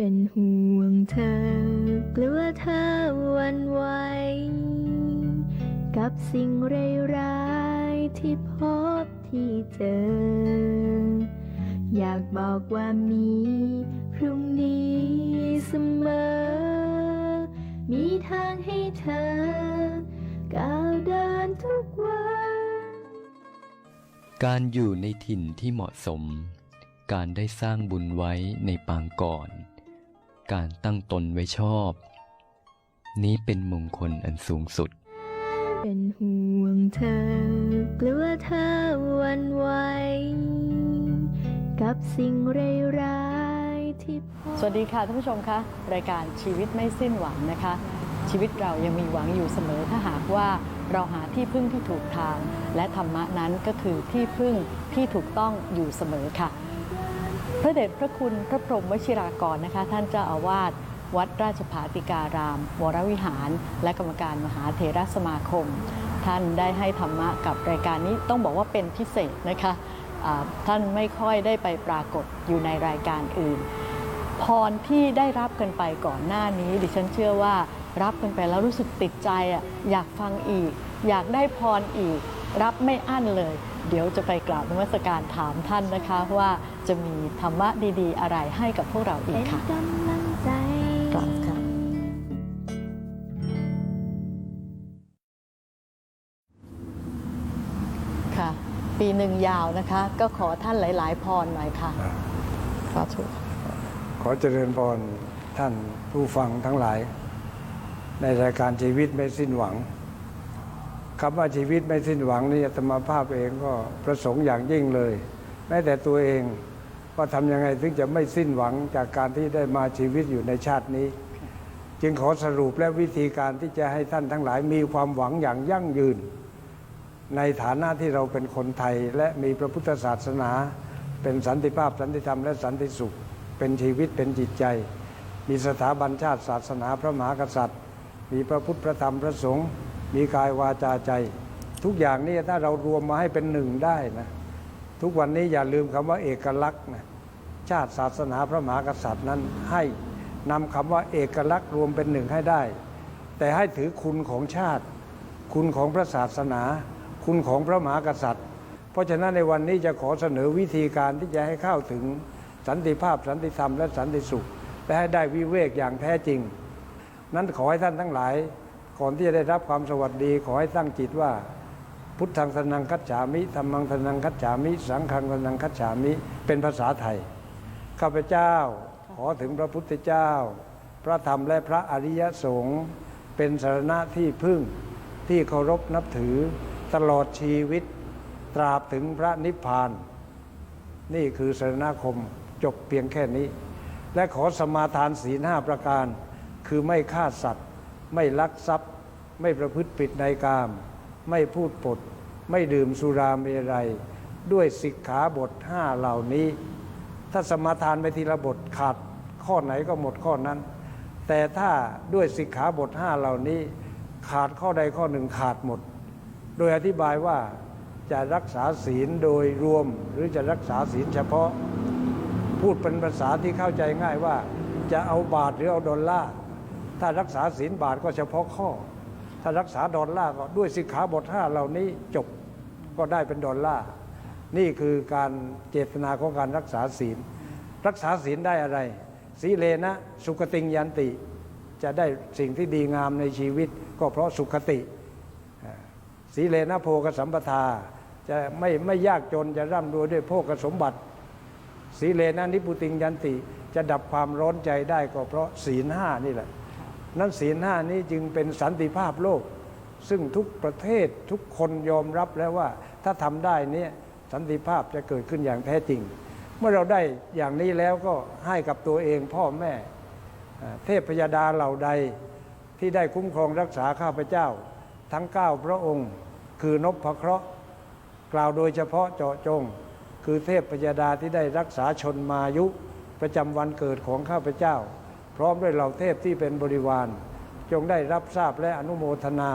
เป็นห่วงเธอกลัวเธอวันไหวกับสิ่งร้ายๆที่พบที่เจอ อยากบอกว่ามีพรุ่งนี้เสมอ มีทางให้เธอก้าวเดินทุกวัน การอยู่ในถิ่นที่เหมาะสม การได้สร้างบุญไว้ในปางก่อน การตั้งตนไว้ชอบ นี้เป็นมงคลอันสูงสุด เป็นห่วงเธอกลัวเธอหวันไหวกับสิ่งร้ายๆที่พบสวัสดีค่ะท่านผู้ชมคะรายการชีวิตไม่สิ้นหวังนะคะ ชีวิตเรายังมีหวังอยู่เสมอถ้าหากว่าเราหาที่พึ่งที่ถูกทาง และธรรมะนั้นก็คือที่พึ่งที่ถูกต้องอยู่เสมอค่ะ พระเดชพระคุณพระพรหมวชิรากรนะคะ ท่านเจ้าอาวาสวัดราชภาติการาม วรวิหาร และกรรมการมหาเถรสมาคม ท่านได้ให้ธรรมะกับรายการนี้ต้องบอกว่าเป็นพิเศษนะคะท่านไม่ค่อยได้ไปปรากฏอยู่ในรายการอื่น พรที่ได้รับกันไปก่อนหน้านี้ ดิฉันเชื่อว่ารับกันไปแล้วรู้สึกติดใจอะอยากฟังอีก อยากได้พรอีก รับไม่อั้นเลย เดี๋ยวจะไปกราบนมัสการถามท่านนะคะว่าจะมีธรรมะดีๆ อะไรให้กับพวกเราอีเป็กนค่ะกำลังใจกราบค่ะค่ะ ปีหนึ่งยาวนะคะ ก็ขอท่านหลาย ๆ พรหน่อยค่ะสาธุขอเจริญพรท่านผู้ฟังทั้งหลาย ในรายการชีวิตไม่สิ้นหวัง คำว่าชีวิตไม่สิ้นหวังนี่อาตมภาพเองก็ประสงค์อย่างยิ่งเลย แม้แต่ตัวเองว่าทำยังไงถึงจะไม่สิ้นหวังจากการที่ได้มาชีวิตอยู่ในชาตินี้ จึงขอสรุปและวิธีการที่จะให้ท่านทั้งหลายมีความหวังอย่างยั่งยืน ในฐานะที่เราเป็นคนไทยและมีพระพุทธศาสนา เป็นสันติภาพสันติธรรมและสันติสุข เป็นชีวิตเป็นจิตใจ มีสถาบันชาติศาสนาพระมหากษัตริย์ มีพระพุทธพระธรรมพระสงฆ์ มีกายวาจาใจ ทุกอย่างนี้ถ้าเรารวมมาให้เป็นหนึ่งได้นะทุกวันนี้อย่าลืมคำว่าเอกลักษณ์นะชาติศาสนาพระมหากษัตริย์นั้นให้นำคำว่าเอกลักษณ์รวมเป็นหนึ่งให้ได้ แต่ให้ถือคุณของชาติ คุณของพระศาสนา คุณของพระมหากษัตริย์ เพราะฉะนั้นในวันนี้จะขอเสนอวิธีการที่จะให้เข้าถึงสันติภาพสันติธรรมและสันติสุข และให้ได้วิเวกอย่างแท้จริง นั้นขอให้ท่านทั้งหลาย ก่อนที่จะได้รับความสวัสดีขอให้ตั้งจิตว่า พุทธังสนังคัจฉามิธรรมังสนังคัจฉามิ สังฆังสนังคัจฉามิ เป็นภาษาไทยข้าพเจ้าขอถึงพระพุทธเจ้า พระธรรมและพระอริยสงฆ์เป็นสารณะที่พึ่งที่เคารพนับถือตลอดชีวิตตราบถึงพระนิพพาน นี่คือสารณคมจบเพียงแค่นี้ และขอสมาทานศีลห้าประการ คือไม่ฆ่าสัตว์ ไม่ลักทรัพย์ ไม่ประพฤติผิดในกาม ไม่พูดปด ไม่ดื่มสุราเมรัย ด้วยสิกขาบทห้าเหล่านี้ ถ้าสมาทานไปทีละบทขาดข้อไหนก็หมดข้อนั้น แต่ถ้าด้วยสิกขาบทห้าเหล่านี้ ขาดข้อใดข้อหนึ่งขาดหมด โดยอธิบายว่าจะรักษาศีลโดยรวมหรือจะรักษาศีลเฉพาะ พูดเป็นภาษาที่เข้าใจง่ายว่า จะเอาบาทหรือเอาดอลลาร์ ถ้ารักษาศีลบาทก็เฉพาะข้อ ถ้ารักษาดอลลาร์ก็ด้วยสิกขาบทห้าเหล่านี้จบก็ได้เป็นดอลลาร์นี่คือการเจตนาของการรักษาศีล รักษาศีลได้อะไร สีเลนะสุขติงยันติ จะได้สิ่งที่ดีงามในชีวิต ก็เพราะสุขติ สีเลนะโภกสัมปทา จะไม่ไม่ยากจนจะร่ำรวยด้วยโภกสมบัติ สีเลนะนิพุติงยันติ จะดับความร้อนใจได้ก็เพราะศีลห้านี่แหละ นั้นศีลห้านี้จึงเป็นสันติภาพโลก ซึ่งทุกประเทศทุกคนยอมรับแล้วว่าถ้าทำได้เนี่ยสันติภาพจะเกิดขึ้นอย่างแท้จริง เมื่อเราได้อย่างนี้แล้วก็ให้กับตัวเองพ่อแม่ เทพพยดาเหล่าใดที่ได้คุ้มครองรักษาข้าพเจ้า ทั้งเก้าพระองค์ คือนพระเคราะห์กล่าวโดยเฉพาะเจาะจง คือเทพพยดาที่ได้รักษาชนมายุ ประจำวันเกิดของข้าพเจ้า พร้อมด้วยเหล่าเทพที่เป็นบริวาร จงได้รับทราบและอนุโมทนา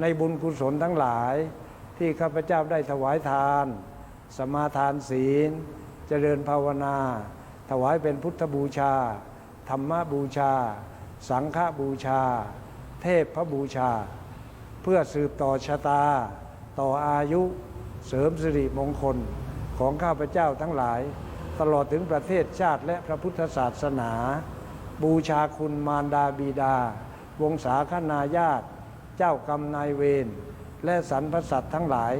ในบุญกุศลทั้งหลาย ที่ข้าพเจ้าได้ถวายทาน สมาทานศีล เจริญภาวนา ถวายเป็นพุทธบูชา ธรรมบูชา สังฆบูชา เทพพบูชา เพื่อสืบต่อชะตา ต่ออายุเสริมสิริมงคลของข้าพเจ้าทั้งหลาย ตลอดถึงประเทศชาติและพระพุทธศาสนา บูชาคุณมารดาบิดา วงศาคณาญาติ เจ้ากรรมนายเวรและสรรพสัตว์ทั้งหลาย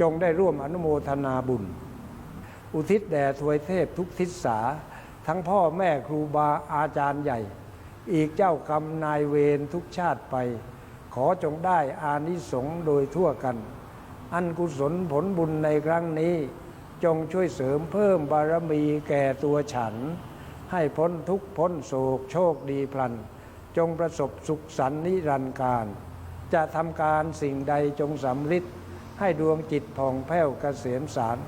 จงได้ร่วมอนุโมทนาบุญ อุทิศแด่ทวยเทพทุกทิศสา ทั้งพ่อแม่ครูบาอาจารย์ใหญ่ อีกเจ้ากรรมนายเวรทุกชาติไป ขอจงได้อานิสงส์โดยทั่วกัน อันกุศลผลบุญในครั้งนี้ จงช่วยเสริมเพิ่มบารมีแก่ตัวฉัน ให้พ้นทุกพ้นโศกโชคดีพลัน จงประสบสุขสันนิรันดร์การ จะทำการสิ่งใดจงสำเร็จให้ดวงจิตผ่องแผ้วเกษมสาร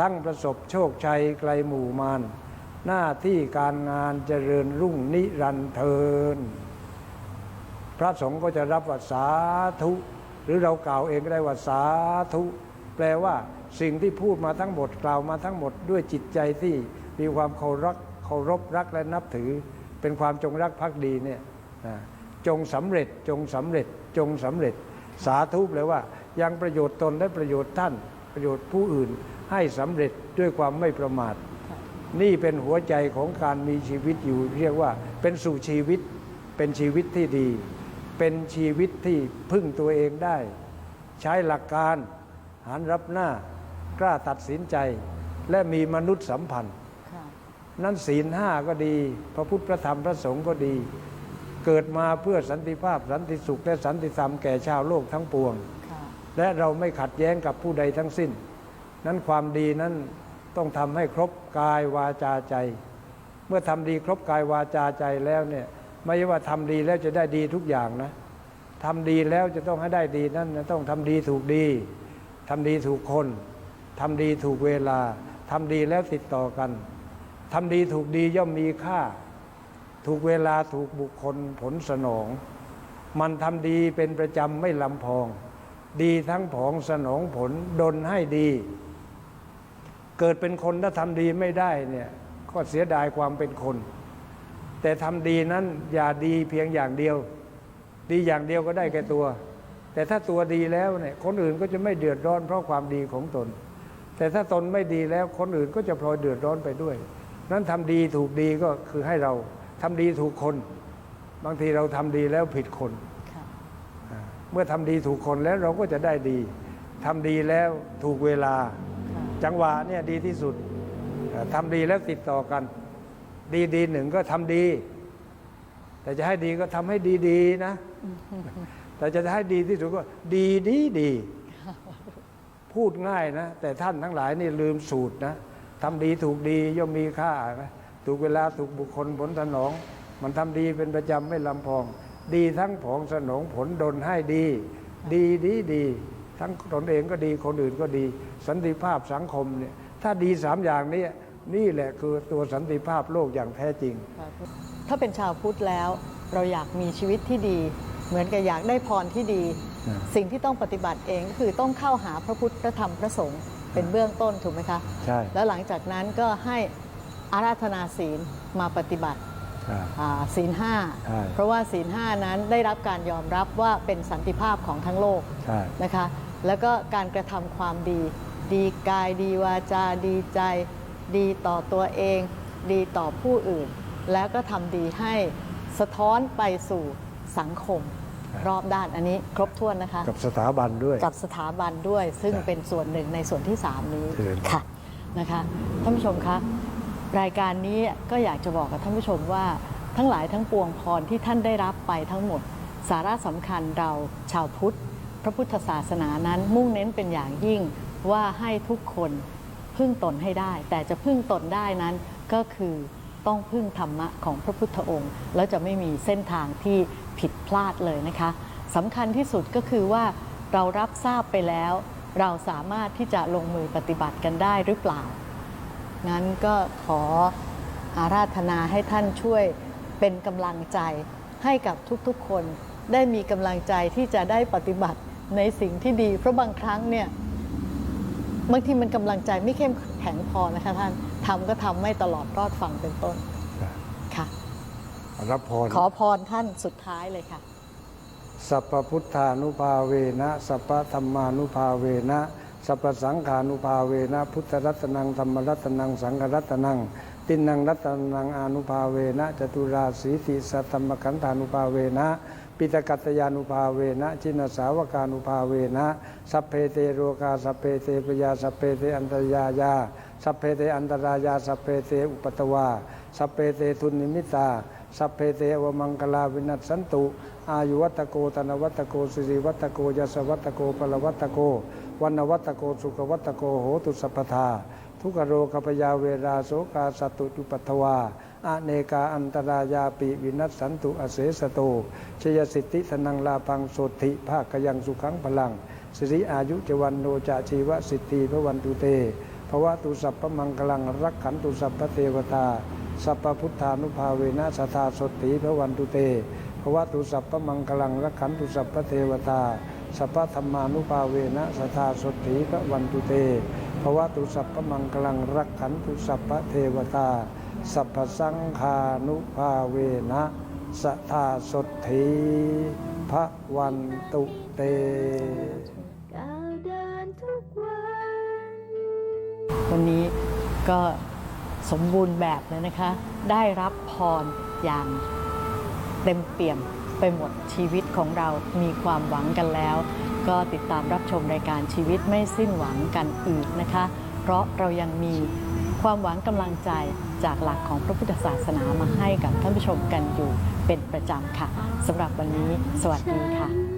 ทั้งประสบโชคชัยไกลหมู่มานหน้าที่การงานเจริญรุ่งนิรันเทิน พระสงฆ์ก็จะรับว่าสาธุ หรือเรากล่าวเองก็ได้ว่าสาธุ แปลว่าสิ่งที่พูดมาทั้งหมดกล่าวมาทั้งหมดด้วยจิตใจที่มีความเคารพ เคารพรักและนับถือ เป็นความจงรักภักดีเนี่ยจงสำเร็จจงสำเร็จจงสำเร็จ สาธุแปลว่า ยังประโยชน์ตนและประโยชน์ท่าน ประโยชน์ผู้อื่นให้สำเร็จด้วยความไม่ประมาท นี่เป็นหัวใจของการมีชีวิตอยู่เรียกว่าเป็นสู่ชีวิตเป็นชีวิตที่ดี เป็นชีวิตที่พึ่งตัวเองได้ ใช้หลักการหารรับหน้ากล้าตัดสินใจ และมีมนุษยสัมพันธ์ นั้นศีลห้าก็ดี พระพุทธพระธรรมพระสงฆ์ก็ดี เกิดมาเพื่อสันติภาพสันติสุขและสันติธรรมแก่ชาวโลกทั้งปวงค่ะและเราไม่ขัดแย้งกับผู้ใดทั้งสิ้น นั้นความดีนั้นต้องทำให้ครบกายวาจาใจ เมื่อทำดีครบกายวาจาใจแล้วเนี่ยไม่ใช่ว่าทำดีแล้วจะได้ดีทุกอย่างนะทำดีแล้วจะต้องให้ได้ดีนั่นนะต้องทำดีถูกดีทำดีถูกคนทำดีถูกเวลาทำดีแล้วติดต่อกัน ทำดีถูกดีย่อมมีค่า ถูกเวลาถูกบุคคลผลสนอง มันทำดีเป็นประจำไม่ลำพอง ดีทั้งผองสนองผลดลให้ดี เกิดเป็นคนถ้าทำดีไม่ได้เนี่ยก็เสียดายความเป็นคน แต่ทำดีนั้นอย่าดีเพียงอย่างเดียว ดีอย่างเดียวก็ได้แก่ตัว แต่ถ้าตัวดีแล้วเนี่ยคนอื่นก็จะไม่เดือดร้อนเพราะความดีของตน แต่ถ้าตนไม่ดีแล้วคนอื่นก็จะพลอยเดือดร้อนไปด้วย นั้นทำดีถูกดีก็คือให้เราทำดีถูกคน บางทีเราทำดีแล้วผิดคนค่ะเมื่อทำดีถูกคนแล้วเราก็จะได้ดีทำดีแล้วถูกเวลาค่ะจังหวะเนี่ยดีที่สุดเอ่อทำดีแล้วติดต่อกัน ดีดีหนึ่งก็ทำดี แต่จะให้ดีก็ทำให้ดีๆนะ แต่จะให้ดีที่สุดก็ดีดีดี พูดง่ายนะ แต่ท่านทั้งหลายนี่ลืมสูตรนะ ทำดีถูกดีย่อมมีค่า ถูกเวลาถูกบุคคลผลสนอง มันทำดีเป็นประจำไม่ลำพอง ดีทั้งผองสนองผลดลให้ดี ดีดีดี ทั้งตนเองก็ดีคนอื่นก็ดี สันติภาพสังคมเนี่ยถ้าดีสามอย่างนี้นี่แหละคือตัวสันติภาพโลกอย่างแท้จริง ถ้าเป็นชาวพุทธแล้ว เราอยากมีชีวิตที่ดี เหมือนกับอยากได้พรที่ดี สิ่งที่ต้องปฏิบัติเองก็คือต้องเข้าหาพระพุทธพระธรรมพระสงฆ์เป็นเบื้องต้นถูกไหมคะใช่แล้วหลังจากนั้นก็ให้อาราธนาศีลมาปฏิบัติใช่อ่าศีลห้าใช่เพราะว่าศีลห้านั้นได้รับการยอมรับว่าเป็นสันติภาพของทั้งโลกใช่นะคะ แล้วก็การกระทำความดี ดีกายดีวาจาดีใจ ดีต่อตัวเอง ดีต่อผู้อื่น แล้วก็ทำดีให้สะท้อนไปสู่สังคม รอบด้านอันนี้ครบถ้วนนะคะ กับสถาบันด้วย กับสถาบันด้วย ซึ่งใช่เป็นส่วนหนึ่งในส่วนที่ 3 นี้เชิญ ค่ะนะคะท่านผู้ชมคะรายการนี้ก็อยากจะบอกกับท่านผู้ชมว่าทั้งหลายทั้งปวงพรที่ท่านได้รับไปทั้งหมด สาระสำคัญเราชาวพุทธ พระพุทธศาสนานั้นมุ่งเน้นเป็นอย่างยิ่งว่าให้ทุกคนพึ่งตนให้ได้ แต่จะพึ่งตนได้นั้นก็คือต้องพึ่งธรรมะของพระพุทธองค์ แล้วจะไม่มีเส้นทางที่ ผิดพลาดเลยนะคะสำคัญที่สุดก็คือว่าเรารับทราบไปแล้ว เราสามารถที่จะลงมือปฏิบัติกันได้หรือเปล่างั้นก็ขออาราธนาให้ท่านช่วยเป็นกำลังใจให้กับทุกๆคน ได้มีกำลังใจที่จะได้ปฏิบัติในสิ่งที่ดี เพราะบางครั้งเนี่ยบางทีมันกำลังใจไม่เข้มแข็งพอนะคะท่านทำก็ทำไม่ตลอดรอดฝั่งเป็นต้น รับค่ะรับพร ขอพรท่านสุดท้ายเลยค่ะ สัพพพุทธานุภาเวนะ สัพพธรรมานุภาเวนะ สัพพสังฆานุภาเวนะ พุทธรัตนังธรรมรัตนัง สังฆรัตนัง ตินังรัตนังอานุภาเวนะจตุราสีติสัตตมขันธานุภาเวนะปิตกัตยานุภาเวนะจินสาวกานุภาเวนะสัพเพเตโรกาสัพเพเตปยาสัพเพเตอันตรยายาสัพเพเตอันตรายาสัพเพเตอุปตวาสัพเพเตทุนนิมิตา สัพเพเตวมังคลาวินัสสันตุ อายุวัตโกตนวัตโกสิริวัตโกยสวัตโกปรวัตโกวันวัตโกสุขวัตโกโหตุสัพพทาทุกโรคปยาเวราโสกาสตุจุปัทวาอเนกาอันตรายาปิวินัสสันตุอเสสโตชยสิทธิธนังลาพังโสติภาคยังสุขังพลัง สิริอายุจวันโนจะชีวสิทธิพระวันตุเตภวะตุสัพพมังคลังรักขันตุสัพพเทวตา สัพพพุทธานุภาเวนะสทาสติพระวันตุเตภวะตุสัพพมังคลังรักขันตุสัพพเทวตาสัพพธรรมานุภาเวนะสทาสติพระวันตุเตภวะตุสัพพมังคลังรักขันตุสัพพเทวตา สัพพสังฆานุภาเวนะสทาสติพระวันตุเตก้าวเดินทุกวันวันนี้ก็ สมบูรณ์แบบเลยนะคะ ได้รับพรอย่างเต็มเปี่ยมไปหมดชีวิตของเรามีความหวังกันแล้ว ก็ติดตามรับชมรายการชีวิตไม่สิ้นหวังกันอีกนะคะ เพราะเรายังมีความหวังกำลังใจจากหลักของพระพุทธศาสนามาให้กับท่านผู้ชมกันอยู่เป็นประจำค่ะสำหรับวันนี้ สวัสดีค่ะ